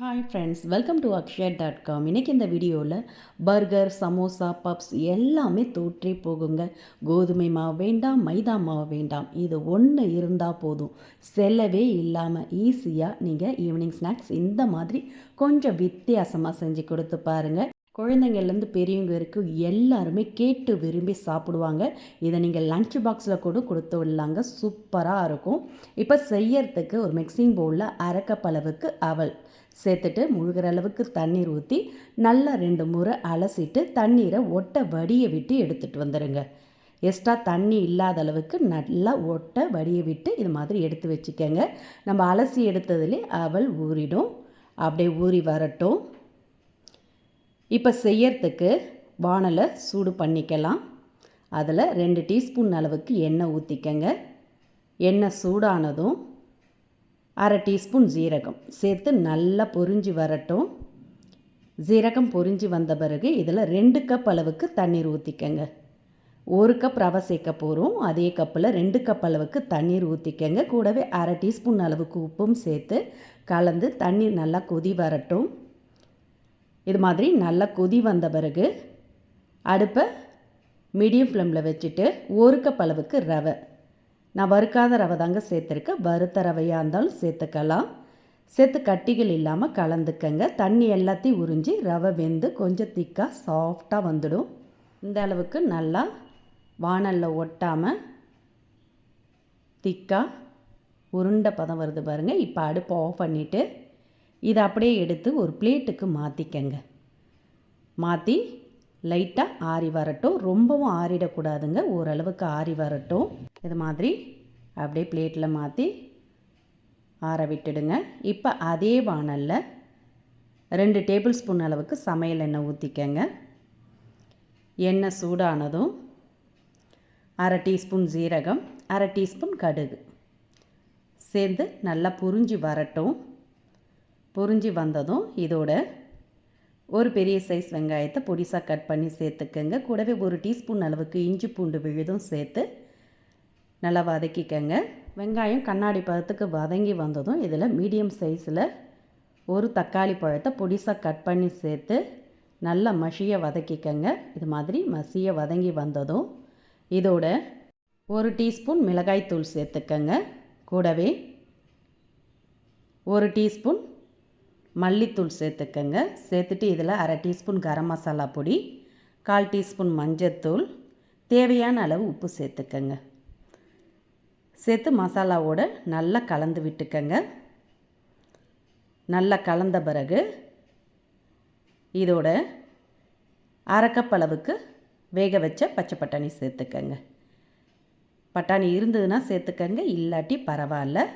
Hi friends welcome to Akshar dot com இன்றைக்கி இந்த வீடியோவில் பர்கர் சமோசா பப்ஸ் எல்லாமே தோற்றே போகுங்க. கோதுமை மாவு வேண்டாம் மைதா மாவு வேண்டாம். இது ஒன்று இருந்தால் போதும். செலவே இல்லாமல் ஈஸியாக நீங்கள் ஈவினிங் ஸ்நாக்ஸ் இந்த மாதிரி கொஞ்சம் வித்தியாசமாக செஞ்சு கொடுத்து பாருங்கள் குழந்தைங்கள்லேருந்து பெரியவங்க வரைக்கும் எல்லாருமே கேட்டு விரும்பி சாப்பிடுவாங்க. இதை நீங்கள் லன்ச் பாக்ஸில் கூட கொடுத்து விடலாங்க. சூப்பராக இருக்கும். இப்போ செய்யறதுக்கு ஒரு மிக்சிங் பவுலில் அரைக்கப்பளவுக்கு அவல். சேர்த்துட்டு முழுகிற அளவுக்கு தண்ணீர் ஊற்றி நல்லா ரெண்டு முறை அலசிட்டு தண்ணீரை ஒட்டை வடியை விட்டு எடுத்துகிட்டு வந்துடுங்க எக்ஸ்ட்ரா தண்ணி இல்லாத அளவுக்கு நல்லா ஒட்டை வடியை விட்டு இது மாதிரி எடுத்து வச்சுக்கோங்க. நம்ம அலசி எடுத்ததுலே அவள் ஊறிடும். அப்படியே ஊறி வரட்டும். இப்போ செய்யறதுக்கு வானலை சூடு பண்ணிக்கலாம். அதில் ரெண்டு டீஸ்பூன் அளவுக்கு எண்ணெய் ஊற்றிக்கங்க எண்ணெய் சூடானதும் அரை டீஸ்பூன் ஜீரகம் சேர்த்து நல்லா பொரிஞ்சு வரட்டும். ஜீரகம் பொரிஞ்சு வந்த பிறகு இதில் ரெண்டு கப் அளவுக்கு தண்ணீர் ஊற்றிக்கங்க ஒரு கப் ரவை சேர்க்க போகிறோம் அதே கப்பில் ரெண்டு கப் அளவுக்கு தண்ணீர் ஊற்றிக்கங்க கூடவே அரை டீஸ்பூன் அளவுக்கு உப்பும் சேர்த்து கலந்து தண்ணீர் நல்லா கொதி வரட்டும். இது மாதிரி நல்லா கொதி வந்த பிறகு அடுப்பை மீடியம் ஃப்ளேமில் வச்சுட்டு ஒரு கப் அளவுக்கு ரவை. நான் வறுக்காத ரவை தாங்க சேர்த்துருக்கேன். வறுத்த ரவையாக இருந்தாலும் சேர்த்துக்கலாம். சேர்த்து கட்டிகள் இல்லாமல் கலந்துக்கங்க. தண்ணி எல்லாத்தையும் உறிஞ்சி ரவை வெந்து கொஞ்சம் திக்காக சாஃப்டாக வந்துடும். இந்த அளவுக்கு நல்லா வானலில் ஒட்டாமல் திக்காக உருண்டை பதம் வருது பாருங்கள் இப்போ அடுப்பை ஆஃப் பண்ணிவிட்டு இதை அப்படியே எடுத்து ஒரு பிளேட்டுக்கு மாற்றிக்கங்க மாற்றி லைட்டாக ஆறி வரட்டும். ரொம்பவும் ஆறிடக்கூடாதுங்க. ஓரளவுக்கு ஆறி வரட்டும். இது மாதிரி அப்படியே பிளேட்டில் மாற்றி ஆற விட்டுடுங்க. இப்போ அதே வானலில் ரெண்டு டேபிள் ஸ்பூன் அளவுக்கு சமையல் எண்ணெய் ஊற்றிக்கங்க எண்ணெய் சூடானதும் அரை டீஸ்பூன் ஜீரகம் அரை டீஸ்பூன் கடுகு சேர்ந்து நல்லா புரிஞ்சு வரட்டும். புரிஞ்சு வந்ததும் இதோட ஒரு பெரிய சைஸ் வெங்காயத்தை பொடிசாக கட் பண்ணி சேர்த்துக்கங்க. கூடவே ஒரு டீஸ்பூன் அளவுக்கு இஞ்சி பூண்டு விழுதும் சேர்த்து நல்லா வதக்கிக்கங்க. வெங்காயம் கண்ணாடி பழத்துக்கு வதங்கி வந்ததும் இதில் மீடியம் சைஸில் ஒரு தக்காளி பழத்தை பொடிசாக கட் பண்ணி சேர்த்து நல்லா மஷியை வதக்கிக்கங்க. இது மாதிரி மசியை வதங்கி வந்ததும் இதோட ஒரு டீஸ்பூன் மிளகாய்த்தூள் சேர்த்துக்கங்க. கூடவே ஒரு டீஸ்பூன் மல்லித்தூள் சேர்த்துக்கங்க. சேர்த்துட்டு இதில் அரை டீஸ்பூன் கரம் மசாலா பொடி கால் டீஸ்பூன் மஞ்சத்தூள் தேவையான அளவு உப்பு சேர்த்துக்கங்க. சேர்த்து மசாலாவோட நல்லா கலந்து விட்டுக்கங்க. நல்லா கலந்த பிறகு இதோட அரைக்கப் அளவுக்கு வேக வச்ச பச்சை பட்டாணி சேர்த்துக்கங்க. பட்டாணி இருந்ததுன்னா சேர்த்துக்கங்க இல்லாட்டி பரவாயில்ல.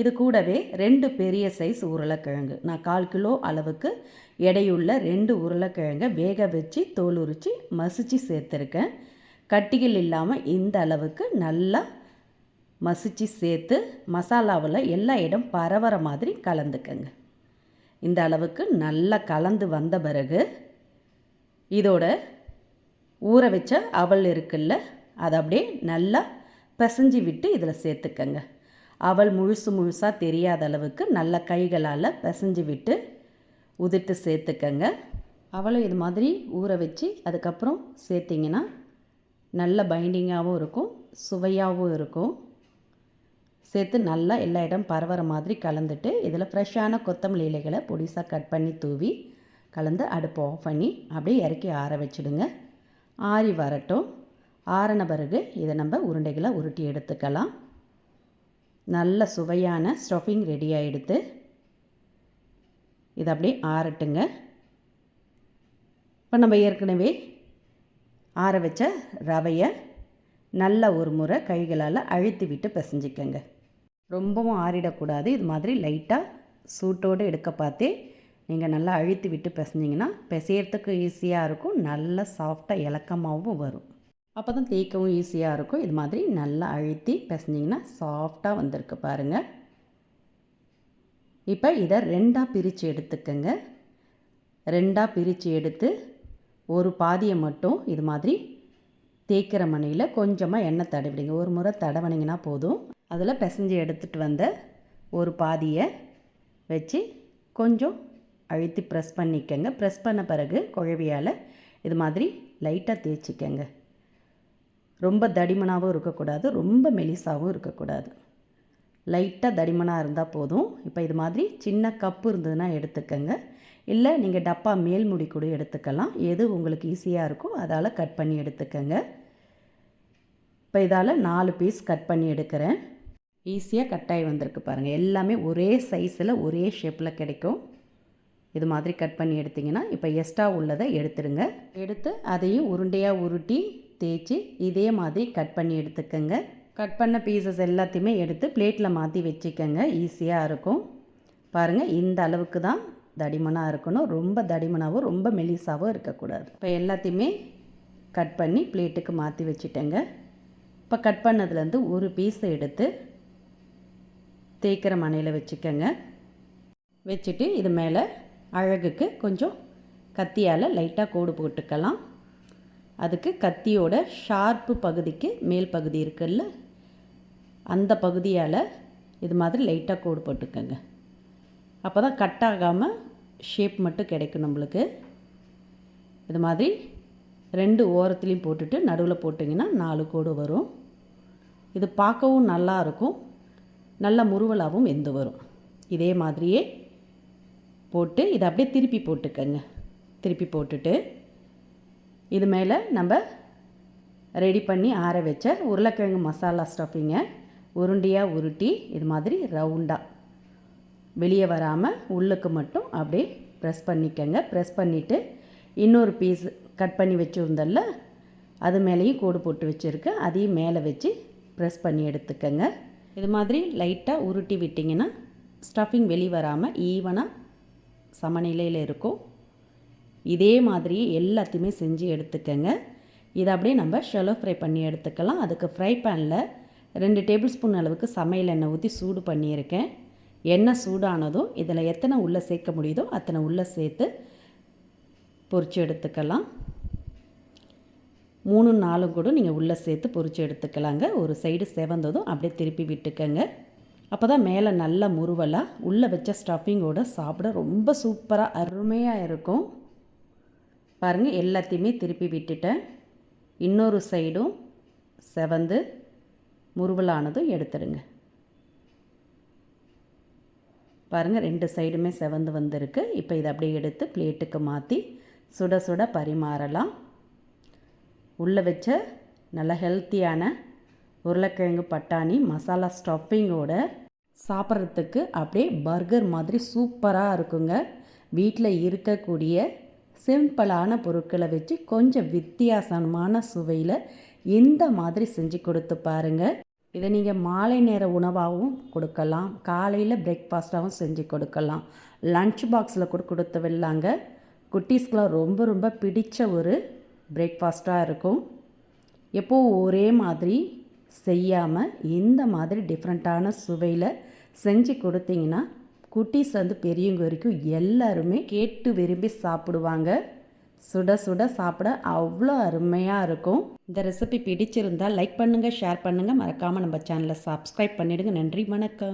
இது கூடவே ரெண்டு பெரிய சைஸ் உருளைக்கிழங்கு. நான் கால் கிலோ அளவுக்கு எடையுள்ள ரெண்டு உருளைக்கிழங்கை வேக வச்சு தோல் உரித்து மசித்து சேர்த்துருக்கேன். கட்டிகள் இல்லாமல் இந்த அளவுக்கு நல்லா மசித்து சேர்த்து மசாலாவில் எல்லா இடம் பரவற மாதிரி கலந்துக்கங்க. இந்த அளவுக்கு நல்லா கலந்து வந்த பிறகு இதோட ஊற வச்ச அவல் இருக்குல்ல அதை அப்படியே நல்லா பிசைஞ்சு விட்டு இதில் சேர்த்துக்கங்க. அவள் முழுசு முழுசாக தெரியாத அளவுக்கு நல்ல கைகளால் பிசைஞ்சு விட்டு உதிர்த்து சேர்த்துக்கங்க. அவளும் இது மாதிரி ஊற வச்சு அதுக்கப்புறம் சேர்த்திங்கன்னா நல்ல பைண்டிங்காகவும் இருக்கும் சுவையாகவும் இருக்கும். சேர்த்து நல்லா எல்லா இடம் பரவற மாதிரி கலந்துட்டு இதில் ஃப்ரெஷ்ஷான கொத்தமல்லி இலைகளை பொடிசாக கட் பண்ணி தூவி கலந்து அடுப்பு ஆஃப் பண்ணி அப்படியே இறக்கி ஆற வச்சுடுங்க. ஆறி வரட்டும். ஆறின பிறகு இதை நம்ம உருண்டைகளை உருட்டி எடுத்துக்கலாம். நல்ல சுவையான ஸ்டஃபிங் ரெடி ஆகிடுது இது அப்படியே ஆறட்டுங்க. இப்போ நம்ம ஏற்கனவே ஆற வச்ச ரவையை நல்ல ஒரு முறை கைகளால் அழுத்தி விட்டு பிசைஞ்சிக்கங்க. ரொம்பவும் ஆறிடக்கூடாது. இது மாதிரி லைட்டாக சூட்டோடு எடுக்க பார்த்தே நீங்கள் நல்லா அழுத்தி விட்டு பிசைஞ்சிங்கன்னா பிசையறதுக்கு ஈஸியாக இருக்கும். நல்ல சாஃப்டாக இலக்கமாகவும் வரும். அப்போ தான் தேய்க்கவும் ஈஸியாக இருக்கும். இது மாதிரி நல்லா அழுத்தி பிசைஞ்சிங்கன்னா சாஃப்டாக வந்திருக்கு பாருங்கள் இப்போ இதை ரெண்டாக பிரித்து எடுத்துக்கோங்க. ரெண்டாக பிரித்து எடுத்து ஒரு பாதியை மட்டும் இது மாதிரி தேய்க்கிற மணியில் கொஞ்சமாக எண்ணெய் தடவிடுங்க. ஒரு முறை தடவனிங்கன்னா போதும். அதில் பிசைஞ்சு எடுத்துகிட்டு வந்த ஒரு பாதியை வச்சு கொஞ்சம் அழுத்தி ப்ரெஸ் பண்ணிக்கங்க. ப்ரெஸ் பண்ண பிறகு குழவியால் இது மாதிரி லைட்டாக தேய்ச்சிக்கங்க. ரொம்ப தடிமனாகவும் இருக்கக்கூடாது ரொம்ப மெலிசாகவும் இருக்கக்கூடாது. லைட்டாக தடிமனாக இருந்தால் போதும். இப்போ இது மாதிரி சின்ன கப்பு இருந்ததுன்னா எடுத்துக்கங்க. இல்லை நீங்கள் டப்பா மேல் முடி கூட எடுத்துக்கலாம். எது உங்களுக்கு ஈஸியாக இருக்கோ அதால் கட் பண்ணி எடுத்துக்கங்க. இப்போ இதால் நாலு பீஸ் கட் பண்ணி எடுக்கிறேன். ஈஸியாக கட்டாயி வந்திருக்கு பாருங்கள் எல்லாமே ஒரே சைஸில் ஒரே ஷேப்பில் கிடைக்கும். இது மாதிரி கட் பண்ணி எடுத்திங்கன்னா இப்போ எக்ஸ்ட்ரா உள்ளதை எடுத்துடுங்க. எடுத்து அதையும் உருண்டையாக உருட்டி தேய்ச்சி இதே மாதிரி கட் பண்ணி எடுத்துக்கோங்க. கட் பண்ண பீசஸ் எல்லாத்தையுமே எடுத்து பிளேட்டில் மாற்றி வச்சுக்கோங்க. ஈஸியாக இருக்கும். பாருங்கள் இந்த அளவுக்கு தான் தடிமனாக இருக்கணும். ரொம்ப தடிமனாகவும் ரொம்ப மெலிசாகவும் இருக்கக்கூடாது. இப்போ எல்லாத்தையுமே கட் பண்ணி பிளேட்டுக்கு மாற்றி வச்சுட்டேங்க. இப்போ கட் பண்ணதுலேருந்து ஒரு பீஸை எடுத்து தேய்க்கிற மனையில் வச்சுக்கோங்க. வச்சுட்டு இது மேலே அழகுக்கு கொஞ்சம் கத்தியால் லைட்டாக கோடு போட்டுக்கலாம். அதுக்கு கத்தியோட ஷார்ப்பு பகுதிக்கு மேல் பகுதி இருக்குல்ல அந்த பகுதியால் இது மாதிரி லைட்டாக கோடு போட்டுக்கோங்க. அப்போ தான் கட் ஆகாமல் ஷேப் மட்டும் கிடைக்கும் நம்மளுக்கு. இது மாதிரி ரெண்டு ஓரத்துலேயும் போட்டுட்டு நடுவில் போட்டிங்கன்னா நாலு கோடு வரும். இது பார்க்கவும் நல்லா இருக்கும். நல்ல முருவலாகவும் வெந்து வரும். இதே மாதிரியே போட்டு இதை அப்படியே திருப்பி போட்டுக்கங்க. திருப்பி போட்டுட்டு இது மேலே நம்ம ரெடி பண்ணி ஆற வச்ச உருளைக்கிழங்கு மசாலா ஸ்டஃபிங்கை உருண்டையாக உருட்டி இது மாதிரி ரவுண்டாக வெளியே வராமல் உள்ளுக்கு மட்டும் அப்படியே ப்ரெஸ் பண்ணிக்கங்க. ப்ரெஸ் பண்ணிவிட்டு இன்னொரு பீஸ் கட் பண்ணி வச்சுருந்தல்ல அது மேலேயும் கோடு போட்டு வச்சுருக்கேன் அதையும் மேலே வச்சு ப்ரெஸ் பண்ணி எடுத்துக்கங்க. இது மாதிரி லைட்டாக உருட்டி விட்டிங்கன்னா ஸ்டஃபிங் வெளி வராமல் ஈவனாக சமநிலையில் இருக்கும். இதே மாதிரி எல்லாத்தையுமே செஞ்சு எடுத்துக்கங்க. இதை அப்படியே நம்ம ஷெலோ ஃப்ரை பண்ணி எடுத்துக்கலாம். அதுக்கு ஃப்ரை பேனில் ரெண்டு டேபிள் ஸ்பூன் அளவுக்கு சமையல் எண்ணெய் ஊற்றி சூடு பண்ணியிருக்கேன். எண்ணெய் சூடானதும் இதில் எத்தனை உள்ளே சேர்க்க முடியுதோ அத்தனை உள்ளே சேர்த்து பொரித்து எடுத்துக்கலாம். மூணு நாலும் கூட நீங்கள் உள்ளே சேர்த்து பொரித்து எடுத்துக்கலாங்க. ஒரு சைடு செவந்ததும் அப்படியே திருப்பி விட்டுக்கங்க. அப்போ தான் மேலே நல்ல முருவலாக உள்ளே வச்ச ஸ்டஃபிங்கோடு சாப்பிட ரொம்ப சூப்பராக அருமையாக இருக்கும். பாருங்கள் எல்லாத்தையுமே திருப்பி விட்டுட்டேன். இன்னொரு சைடும் செவந்து முருவலானதும் எடுத்துடுங்க. பாருங்கள் ரெண்டு சைடுமே செவந்து வந்திருக்கு. இப்போ இதை அப்படியே எடுத்து பிளேட்டுக்கு மாற்றி சுட சுட பரிமாறலாம். உள்ளே வச்ச நல்ல ஹெல்த்தியான உருளைக்கிழங்கு பட்டாணி மசாலா ஸ்டஃப்பிங்கோட சாப்பிட்றதுக்கு அப்படியே பர்கர் மாதிரி சூப்பராக இருக்குங்க. வீட்டில் இருக்கக்கூடிய சிம்பிளான பொருட்களை வச்சு கொஞ்சம் வித்தியாசமான சுவையில் இந்த மாதிரி செஞ்சு கொடுத்து பாருங்கள் இதை நீங்கள் மாலை நேர உணவாகவும் கொடுக்கலாம். காலையில் பிரேக்ஃபாஸ்ட்டாகவும் செஞ்சு கொடுக்கலாம். லன்ச் பாக்ஸில் கூட கொடுத்து விடலாங்க. குட்டீஸ்க்கெலாம் ரொம்ப ரொம்ப பிடித்த ஒரு பிரேக்ஃபாஸ்ட்டாக இருக்கும். எப்போது ஒரே மாதிரி செய்யாமல் இந்த மாதிரி டிஃப்ரெண்ட்டான சுவையில் செஞ்சு கொடுத்தீங்கன்னா குட்டீஸ் வந்து பெரியவங்க வரைக்கும் எல்லாருமே கேட்டு விரும்பி சாப்பிடுவாங்க. சுட சுட சாப்பிட அவ்வளோ அருமையாக இருக்கும். இந்த ரெசிபி பிடிச்சிருந்தால் லைக் பண்ணுங்கள் ஷேர் பண்ணுங்கள் மறக்காமல் நம்ம சேனலை சப்ஸ்கிரைப் பண்ணிவிடுங்க நன்றி வணக்கம்.